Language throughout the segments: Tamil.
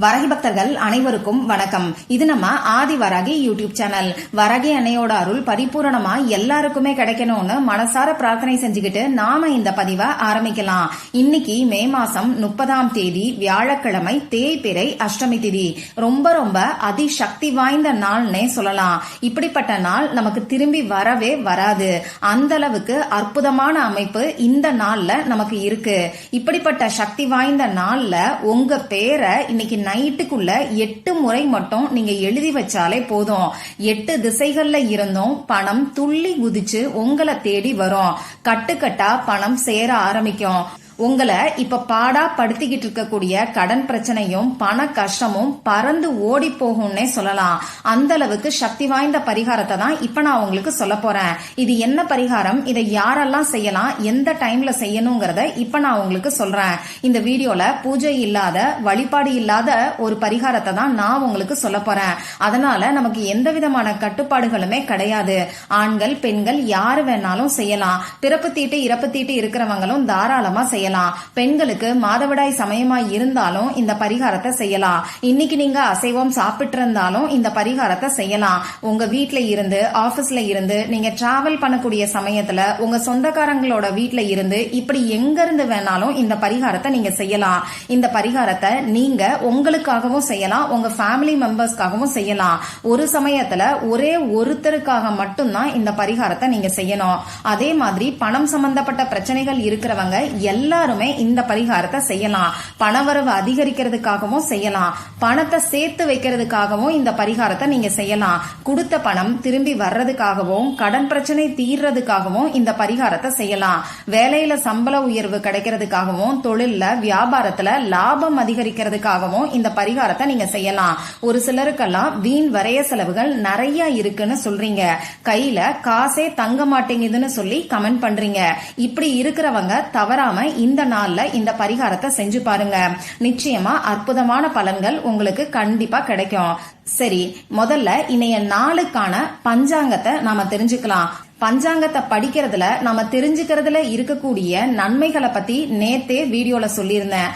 வரகி பக்தர்கள் அனைவருக்கும் வணக்கம். இது நம்ம ஆதி வரகி யூடியூப் சேனல். வரகி அன்னையோட அருள் பரிபூரணமா எல்லாருக்குமே கிடைக்கணும்னு மனசார பிரார்த்தனை செஞ்சுக்கிட்டு நாம இந்த பதிவை ஆரம்பிக்கலாம். இன்னைக்கு மே மாசம் முப்பதாம் தேதி வியாழக்கிழமை தேய்பிறை அஷ்டமி திதி. ரொம்ப ரொம்ப அதிசக்தி வாய்ந்த நாள்னே சொல்லலாம். இப்படிப்பட்ட நாள் நமக்கு திரும்பி வரவே வராது. அந்த அளவுக்கு அற்புதமான அமைப்பு இந்த நாள்ல நமக்கு இருக்கு. இப்படிப்பட்ட சக்தி வாய்ந்த நாள்ல உங்க பேரை இன்னைக்கு நைட்டுக்குள்ள எட்டு முறை மட்டும் நீங்க எழுதி வச்சாலே போதும். எட்டு திசைகள்ல இருந்தும் பணம் துள்ளி குதிச்சு உங்களை தேடி வரும். கட்டுக்கட்டா பணம் சேர ஆரம்பிக்கும். உங்களை இப்ப பாடா படுத்திக்கிட்டு இருக்கக்கூடிய கடன் பிரச்சனையும் பண கஷ்டமும் பறந்து ஓடி போகும்னே சொல்லலாம். அந்த அளவுக்கு சக்தி வாய்ந்த பரிகாரத்தை தான் இப்ப நான் உங்களுக்கு சொல்ல போறேன். இது என்ன பரிகாரம்? இதை யாரெல்லாம் செய்யலாம்? எந்த டைம்ல செய்யணுங்கிறத இப்ப நான் உங்களுக்கு சொல்றேன். இந்த வீடியோல பூஜை இல்லாத வழிபாடு இல்லாத ஒரு பரிகாரத்தை தான் நான் உங்களுக்கு சொல்ல போறேன். அதனால நமக்கு எந்த விதமான கட்டுப்பாடுகளுமே கிடையாது. ஆண்கள் பெண்கள் யாரு வேணாலும் செய்யலாம். பிறப்பு தீட்டு இறப்பு தீட்டு இருக்கிறவங்களும் தாராளமா செய்யலாம். பெண்களுக்கு மாதவிடாய் சமயமா இருந்தாலும் இந்த பரிகாரத்தை செய்யலாம். இன்னைக்கு நீங்க அசைவம் சாப்பிட்டு இருந்தாலும் இந்த பரிகாரத்தை செய்யலாம். உங்க வீட்ல இருந்து ஆபீஸ்ல இருந்து நீங்க டிராவல் பண்ணக்கூடிய சமயத்துல உங்க சொந்தக்காரங்களோட வீட்ல இருந்து இப்படி எங்க இருந்து வேணாலும் இந்த பரிகாரத்தை நீங்க செய்யலாம். இந்த பரிகாரத்தை நீங்க உங்களுக்காகவும் செய்யலாம். உங்க ஃபேமிலி மெம்பர்ஸ்க்காகவும் செய்யலாம். ஒரு சமயத்துல ஒரே ஒருத்தருக்காக மட்டும்தான் இந்த பரிகாரத்தை நீங்க செய்யணும். அதே மாதிரி பணம் சம்பந்தப்பட்ட பிரச்சனைகள் இருக்கிறவங்க எல்லாருமே இந்த பரிகாரத்தை செய்யலாம். பணவரவு அதிகரிக்கிறதுக்காகவும் செய்யலாம். பணத்தை சேர்த்து வைக்கிறதுக்காகவும் இந்த பரிகாரத்தை நீங்க செய்யலாம். கொடுத்த பணம் திரும்பி வர்றதுக்காகவும் கடன் பிரச்சனை தீர்றதுக்காகவும் இந்த பரிகாரத்தை செய்யலாம். வேலையில சம்பள உயர்வு கிடைக்கிறதுக்காகவும் தொழில்ல வியாபாரத்துல லாபம் அதிகரிக்கிறதுக்காகவும் இந்த பரிகாரத்தை நீங்க செய்யலாம். ஒரு சிலருக்கெல்லாம் வீண் வரைய செலவுகள் நிறைய இருக்குன்னு சொல்றீங்க. கையில காசே தங்க மாட்டேங்குதுன்னு சொல்லி கமெண்ட் பண்றீங்க. இப்படி இருக்கிறவங்க தவறாம இந்த நாள்ல இந்த பரிகாரத்தை செஞ்சு பாருங்க. நிச்சயமா அற்புதமான பலன்கள் உங்களுக்கு கண்டிப்பா கிடைக்கும். சரி முதல்ல இணைய நாளுக்கான பஞ்சாங்கத்தை நாம தெரிஞ்சுக்கலாம். பஞ்சாங்கத்தை படிக்கிறதுல நாம தெரிஞ்சுக்கிறதுல இருக்கக்கூடிய நன்மைகளை பத்தி நேத்தே வீடியோல சொல்லியிருந்தேன்.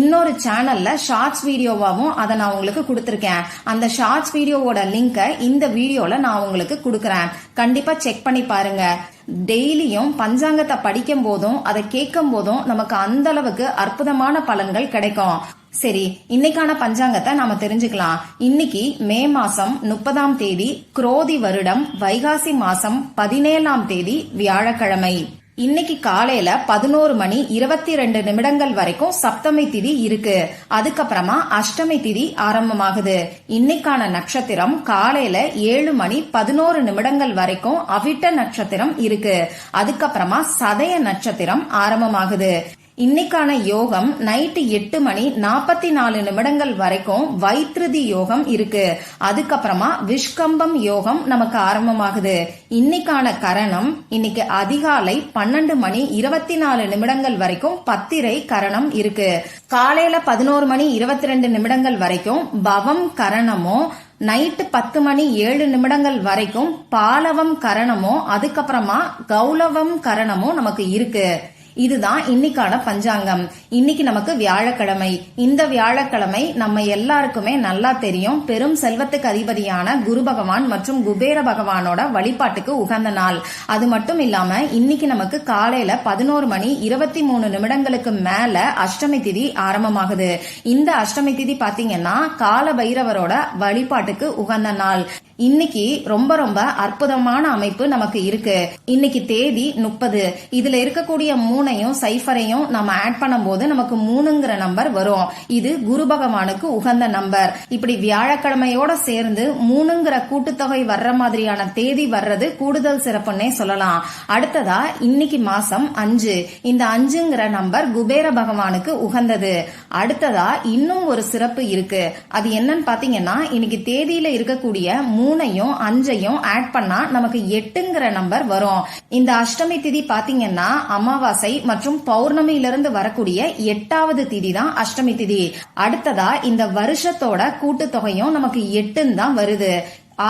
இன்னொரு சேனல்ல ஷார்ட்ஸ் வீடியோவாவும் அதை நான் உங்களுக்கு கொடுத்துருக்கேன். அந்த ஷார்ட்ஸ் வீடியோவோட லிங்கை இந்த வீடியோல நான் உங்களுக்கு கொடுக்கறேன். கண்டிப்பா செக் பண்ணி பாருங்க. டெய்லியும் பஞ்சாங்கத்தை படிக்கும் போதும் அதை கேட்கும் போதும் நமக்கு அந்த அளவுக்கு அற்புதமான பலன்கள் கிடைக்கும். சரி இன்னைக்கான பஞ்சாங்கத்தை நாம தெரிஞ்சுக்கலாம். இன்னைக்கு மே மாசம் முப்பதாம் தேதி குரோதி வருடம் வைகாசி மாசம் பதினேழாம் தேதி வியாழக்கிழமை. இன்னைக்கு காலையில பதினோரு மணி இருபத்தி ரெண்டு நிமிடங்கள் வரைக்கும் சப்தமி திதி இருக்கு. அதுக்கப்புறமா அஷ்டமி திதி ஆரம்பமாகுது. இன்னைக்கான நட்சத்திரம் காலையில ஏழு மணி பதினோரு நிமிடங்கள் வரைக்கும் அவிட்ட நட்சத்திரம் இருக்கு. அதுக்கப்புறமா சதய நட்சத்திரம் ஆரம்பமாகுது. இன்னைக்கான யோகம் நைட்டு எட்டு மணி நாற்பத்தி நாலு நிமிடங்கள் வரைக்கும் வைத்திருதி யோகம் இருக்கு. அதுக்கப்புறமா விஷ்கம்பம் யோகம் நமக்கு ஆரம்பமாகுது. இன்னைக்கான கரணம் இன்னைக்கு அதிகாலை பன்னெண்டு மணி இருபத்தி நாலு நிமிடங்கள் வரைக்கும் பத்திரை கரணம் இருக்கு. காலையில பதினோரு மணி இருபத்தி ரெண்டு நிமிடங்கள் வரைக்கும் பவம் கரணமும் நைட்டு பத்து மணி ஏழு நிமிடங்கள் வரைக்கும் பாலவம் கரணமும் அதுக்கப்புறமா கௌலவம் கரணமும் நமக்கு இருக்கு. இதுதான் இன்னைக்கான பஞ்சாங்கம். இன்னைக்கு நமக்கு வியாழக்கிழமை. இந்த வியாழக்கிழமை நம்ம எல்லாருக்குமே நல்லா தெரியும். பெரும் செல்வத்துக்கு அதிபதியான குரு பகவான் மற்றும் குபேர பகவானோட வழிபாட்டுக்கு உகந்த நாள். அது மட்டும் இல்லாம இன்னைக்கு நமக்கு காலையில பதினோரு மணி இருபத்தி மூணு நிமிடங்களுக்கு மேல அஷ்டமி திதி ஆரம்பமாகுது. இந்த அஷ்டமி திதி பாத்தீங்கன்னா கால பைரவரோட வழிபாட்டுக்கு உகந்த நாள். இன்னைக்கு ரொம்ப ரொம்ப அற்புதமான அமைப்பு நமக்கு இருக்கு. இன்னைக்கு தேதி முப்பது. இதுல இருக்கக்கூடிய மூணையும் சைஃபரையும் நம்ம ஆட் பண்ணும்போது நமக்கு மூணுங்கிற நம்பர் வரும். இது குரு பகவானுக்கு உகந்த நம்பர் இப்படி வியாழக்கிழமையோட சேர்ந்து மூணுங்கிற கூட்டுத்தொகை வர்ற மாதிரியான தேதி வர்றது கூடுதல் சிறப்புன்னே சொல்லலாம். அடுத்ததா இன்னைக்கு மாசம் அஞ்சு. இந்த அஞ்சுங்கிற நம்பர் குபேர பகவானுக்கு உகந்தது. அடுத்ததா இன்னும் ஒரு சிறப்பு இருக்கு. அது என்னன்னு பாத்தீங்கன்னா இன்னைக்கு தேதியில இருக்கக்கூடிய மூணையும் அஞ்சையும் ஆட் பண்ணா நமக்கு எட்டுங்கிற நம்பர் வரும். இந்த அஷ்டமி திதி பாத்தீங்கன்னா அமாவாசை மற்றும் பௌர்ணமியிலிருந்து வரக்கூடிய எட்டாவது திதி தான் அஷ்டமி திதி. அடுத்ததா இந்த வருஷத்தோட கூட்டுத்தொகையும் நமக்கு எட்டுன்னு தான் வருது.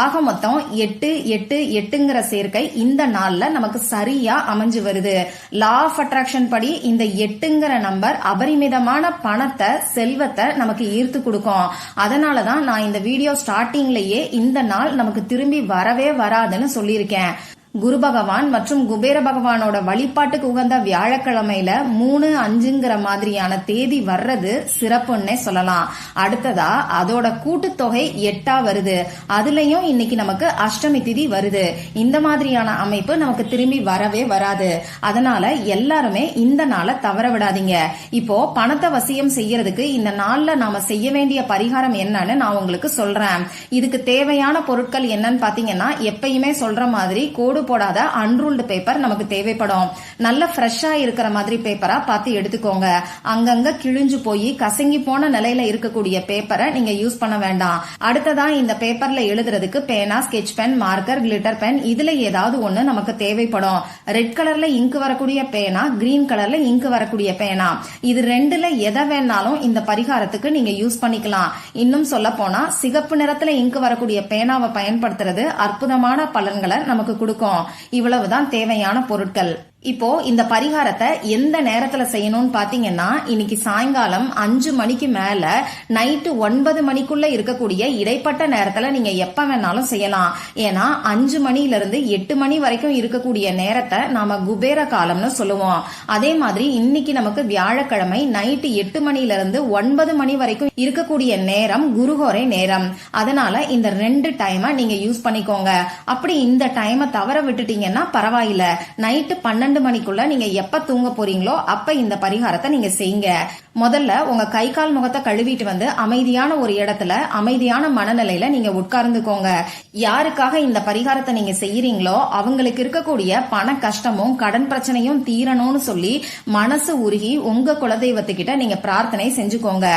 ஆக மொத்தம் எட்டு எட்டு எட்டுங்கிற சேர்க்கை இந்த நாள்ல நமக்கு சரியா அமைஞ்சு வருது. லா ஆஃப் அட்ராக்ஷன் படி இந்த எட்டுங்கிற நம்பர் அபரிமிதமான பணத்தை செல்வத்தை நமக்கு ஈர்த்து கொடுக்கும். அதனாலதான் நான் இந்த வீடியோ ஸ்டார்டிங்லயே இந்த நாள் நமக்கு திரும்பி வரவே வராதுன்னு சொல்லியிருக்கேன். குரு பகவான் மற்றும் குபேர பகவானோட வழிபாட்டுக்கு உகந்த வியாழக்கிழமையில மூணு அஞ்சுங்கிற மாதிரியான தேதி வர்றது சிறப்புன்னே சொல்லலாம். அடுத்ததா அதோட கூட்டுத்தொகை எட்டா வருது. அதுலயும் இன்னைக்கு நமக்கு அஷ்டமி திதி வருது. இந்த மாதிரியான அமைப்பு நமக்கு திரும்பி வரவே வராது. அதனால எல்லாருமே இந்த நாளை தவற விடாதீங்க. இப்போ பணத்தை வசியம் செய்யறதுக்கு இந்த நாள்ல நாம செய்ய வேண்டிய பரிகாரம் என்னன்னு நான் உங்களுக்கு சொல்றேன். இதுக்கு தேவையான பொருட்கள் என்னன்னு பாத்தீங்கன்னா எப்பயுமே சொல்ற மாதிரி கோடு போடாத அன்ரூல்டு பேப்பர் நமக்கு தேவைப்படும். நல்ல ஃப்ரெஷ்ஷா இருக்கிற மாதிரி பேப்பரா பார்த்து எடுத்துக்கோங்க. அங்கங்க கிழிஞ்சு போய் கசங்கி போன நிலையில இருக்கக்கூடிய பேப்பரை நீங்க யூஸ் பண்ண வேண்டாம். அடுத்ததா இந்த பேப்பர்ல எழுதுறதுக்கு பேனா sketch pen marker glitter pen இதுல ஏதாவது ஒண்ணு நமக்கு தேவைப்படும். ரெட் கலர்ல இங்கு வரக்கூடிய பேனா கிரீன் கலர்ல இங்கு வரக்கூடிய பேனா. இது ரெண்டுல எதை வேணாலும் இந்த பரிகாரத்துக்கு நீங்க யூஸ் பண்ணிக்கலாம். இன்னும் சொல்ல போனா சிகப்பு நிறத்துல இங்கு வரக்கூடிய பேனாவை பயன்படுத்துறது அற்புதமான பலன்களை நமக்கு கொடுக்கும். இவ்வளவுதான் தேவையான பொருட்கள். இப்போ இந்த பரிகாரத்தை எந்த நேரத்துல செய்யணும்னு பாத்தீங்கன்னா இன்னைக்கு சாயங்காலம் அஞ்சு மணிக்கு மேல நைட்டு ஒன்பது மணிக்குள்ள இருக்கக்கூடிய இடைப்பட்ட நேரத்துல நீங்க எப்ப வேணாலும் செய்யலாம். ஏன்னா அஞ்சு மணில இருந்து எட்டு மணி வரைக்கும் இருக்கக்கூடிய நேரத்தை நாம குபேர காலம்னு சொல்லுவோம். அதே மாதிரி இன்னைக்கு நமக்கு வியாழக்கிழமை நைட்டு எட்டு மணில இருந்து ஒன்பது மணி வரைக்கும் இருக்கக்கூடிய நேரம் குருகோரை நேரம். அதனால இந்த ரெண்டு டைமை நீங்க யூஸ் பண்ணிக்கோங்க. அப்படி இந்த டைமை தவற விட்டுட்டீங்கன்னா பரவாயில்ல. நைட்டு பன்னெண்டு மணிக்குள்ள நீங்க எப்ப தூங்க போறீங்களோ அப்ப இந்த பரிகாரத்தை நீங்க செய்யுங்க. முதல்ல உங்க கை கால் முகத்தை கழுவிட்டு வந்து அமைதியான ஒரு இடத்துல அமைதியான மனநிலையில நீங்க உட்கார்ந்துக்கோங்க. யாருக்காக இந்த பரிகாரத்தை நீங்க செய்யறீங்களோ அவங்களுக்கு இருக்கக்கூடிய பண கஷ்டமும் கடன் பிரச்சனையும் தீரணும்னு சொல்லி மனசு உருகி உங்க குலதெய்வத்துக்கிட்ட நீங்க பிரார்த்தனை செஞ்சுக்கோங்க.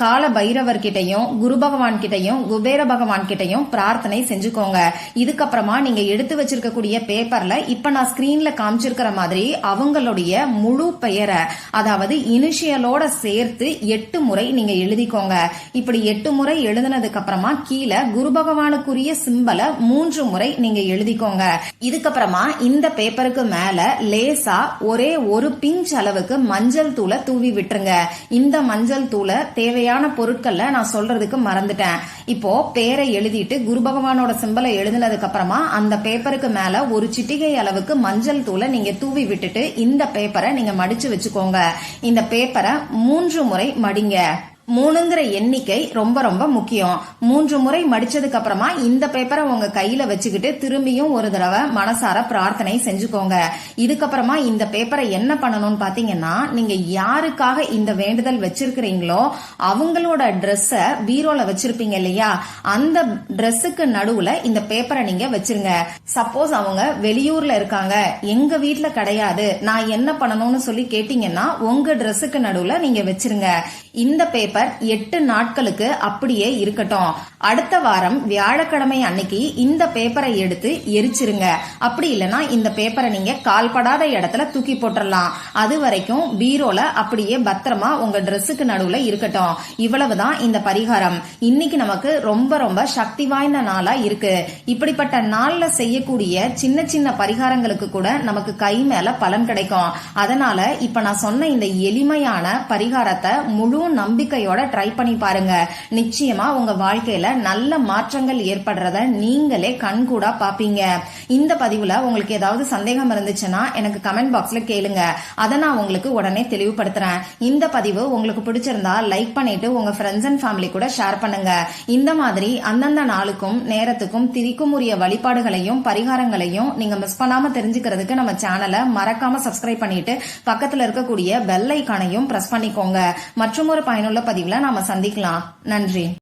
கால பைரவர்கிட்டையும் குரு பகவான் கிட்டையும் குபேர பகவான் கிட்டையும் பிரார்த்தனை செஞ்சுக்கோங்க. இதுக்கப்புறமா நீங்க எடுத்து வச்சிருக்கக்கூடிய பேப்பர்ல இப்ப நான் ஸ்கிரீன்ல காமிச்சிருக்கிற மாதிரி அவங்களுடைய முழு பெயரை அதாவது இனிஷியலோட சேர்த்து எட்டு முறை நீங்க எழுதிக்கோங்க. இப்படி எட்டு முறை எழுதினதுக்கு அப்புறமா கீழே குரு பகவானுக்குரிய சிம்பலை மூன்று முறை நீங்க எழுதிக்கோங்க. இதுக்கப்புறமா இந்த பேப்பருக்கு மேல லேசா ஒரே ஒரு பிஞ்ச் அளவுக்கு மஞ்சள் தூளை தூவி விட்டுருங்க. இந்த மஞ்சள் தூளை தேவை தேவையான பொருட்கள்ல நான் சொல்றதுக்கு மறந்துட்டேன். இப்போ பேரை எழுதிட்டு குரு பகவானோட சிம்பலை எழுதினதுக்கு அப்புறமா அந்த பேப்பருக்கு மேல ஒரு சிட்டிகை அளவுக்கு மஞ்சள் தூளை நீங்க தூவி விட்டுட்டு இந்த பேப்பரை நீங்க மடிச்சு வச்சுக்கோங்க. இந்த பேப்பரை மூன்று முறை மடிங்க. மூணுங்கிற எண்ணிக்கை ரொம்ப ரொம்ப முக்கியம். மூன்று முறை மடிச்சதுக்கு அப்புறமா இந்த பேப்பரை உங்க கையில வச்சுக்கிட்டு திரும்பியும் ஒரு தடவை மனசார பிரார்த்தனை செஞ்சுக்கோங்க. இதுக்கப்புறமா இந்த பேப்பரை என்ன பண்ணணும்னு பாத்தீங்கன்னா நீங்க யாருக்காக இந்த வேண்டுதல் வச்சிருக்கிறீங்களோ அவங்களோட ட்ரெஸ்ஸ பீரோல வச்சிருப்பீங்க இல்லையா? அந்த ட்ரெஸ்ஸுக்கு நடுவுல இந்த பேப்பரை நீங்க வச்சிருங்க. சப்போஸ் அவங்க வெளியூர்ல இருக்காங்க. எங்க வீட்டுல கிடையாது. நான் என்ன பண்ணணும்னு சொல்லி கேட்டீங்கன்னா உங்க ட்ரெஸ்ஸுக்கு நடுவுல நீங்க வச்சிருங்க. இந்த பேப்பர் எட்டு நாட்களுக்கு அப்படியே இருக்கட்டும். அடுத்த வாரம் வியாழக்கிழமை அன்னைக்கு இந்த பேப்பரை எடுத்து எரிச்சிருங்க. அப்படி இல்லைன்னா இந்த பேப்பரை நீங்க கால்படாத இடத்துல தூக்கி போட்டுடலாம் அது வரைக்கும் பீரோல அப்படியே பத்திரமா உங்க ட்ரெஸ்ஸுக்கு நடுவுல இருக்கட்டும். இவ்வளவுதான் இந்த பரிகாரம். இன்னைக்கு நமக்கு ரொம்ப ரொம்ப சக்தி வாய்ந்த நாளா இருக்கு. இப்படிப்பட்ட நாள்ல செய்யக்கூடிய சின்ன சின்ன பரிகாரங்களுக்கு கூட நமக்கு கை மேல பலன் கிடைக்கும். அதனால இப்ப நான் சொன்ன இந்த எளிமையான பரிகாரத்தை முழு நம்பிக்கை நம்பிக்கையோட ட்ரை பண்ணி பாருங்க. நிச்சயமா உங்க வாழ்க்கையில நல்ல மாற்றங்கள் ஏற்படுறத நீங்களே கண்கூடா பாப்பீங்க. இந்த பதிவுல உங்களுக்கு ஏதாவது சந்தேகம் இருந்துச்சுன்னா எனக்கு கமெண்ட் பாக்ஸ்ல கேளுங்க. அதை நான் உங்களுக்கு உடனே தெளிவுபடுத்துறேன். இந்த பதிவு உங்களுக்கு பிடிச்சிருந்தா லைக் பண்ணிட்டு உங்க ஃப்ரெண்ட்ஸ் அண்ட் ஃபேமிலி கூட ஷேர் பண்ணுங்க. இந்த மாதிரி அந்தந்த நாளுக்கும் நேரத்துக்கும் திரிக்கும் உரிய வழிபாடுகளையும் பரிகாரங்களையும் நீங்க மிஸ் பண்ணாம தெரிஞ்சுக்கிறதுக்கு நம்ம சேனலை மறக்காம சப்ஸ்கிரைப் பண்ணிட்டு பக்கத்துல இருக்கக்கூடிய பெல் ஐக்கானையும் பிரஸ் பண்ணிக்கோங்க. மற்றும் ஒரு பயனுள்ள பதிவுல நாம சந்திக்கலாம். நன்றி.